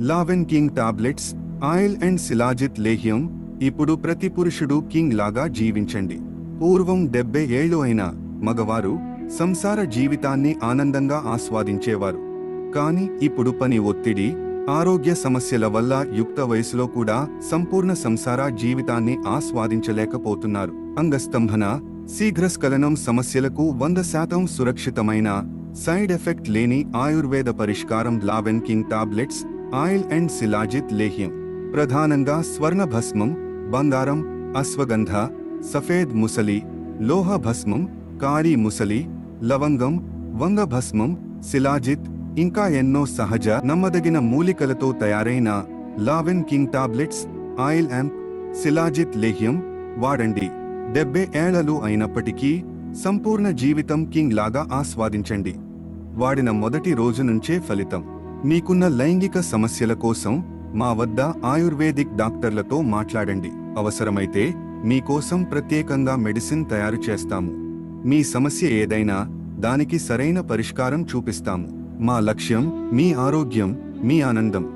Laven king tablets oil and shilajit లేహ్యం ఇప్పుడు ప్రతి పురుషుడు కింగ్ లాగా జీవించండి. పూర్వం డెబ్బై ఏళ్ళు అయిన మగవారు సంసార జీవితాన్ని ఆనందంగా ఆస్వాదించేవారు. కానీ ఇప్పుడు పని ఒత్తిడి ఆరోగ్య సమస్యల వల్ల యుక్త వయసులో కూడా సంపూర్ణ సంసార జీవితాన్ని ఆస్వాదించలేకపోతున్నారు. అంగస్తంభన శీఘ్రస్ఖలనం సమస్యలకు వంద శాతం సురక్షితమైన సైడ్ ఎఫెక్ట్ లేని ఆయుర్వేద పరిష్కారం Laven king tablets oil and shilajit లేహ్యం ప్రధానంగా స్వర్ణ భస్మం బంగారం అశ్వగంధ సఫేద్ ముసలి లోహ భస్మం కారీ ముసలి లవంగం వంగ భస్మం శిలాజిత్ ఇంకా ఎన్నో సహజ నమ్మదగిన మూలికలతో తయారైన Laven king tablets oil amp shilajit లేహ్యం వాడండి. డెబ్బై ఏళ్ళలు అయినప్పటికీ సంపూర్ణ జీవితం కింగ్ లాగా ఆస్వాదించండి. వాడిన మొదటి రోజు నుంచే ఫలితం. మీకున్న లైంగిక సమస్యల కోసం మా వద్ద ఆయుర్వేదిక్ డాక్టర్లతో మాట్లాడండి. అవసరమైతే మీకోసం ప్రత్యేకంగా మెడిసిన్ తయారు చేస్తాము. మీ సమస్య ఏదైనా దానికి సరైన పరిష్కారం చూపిస్తాము. మా లక్ష్యం మీ ఆరోగ్యం మీ ఆనందం.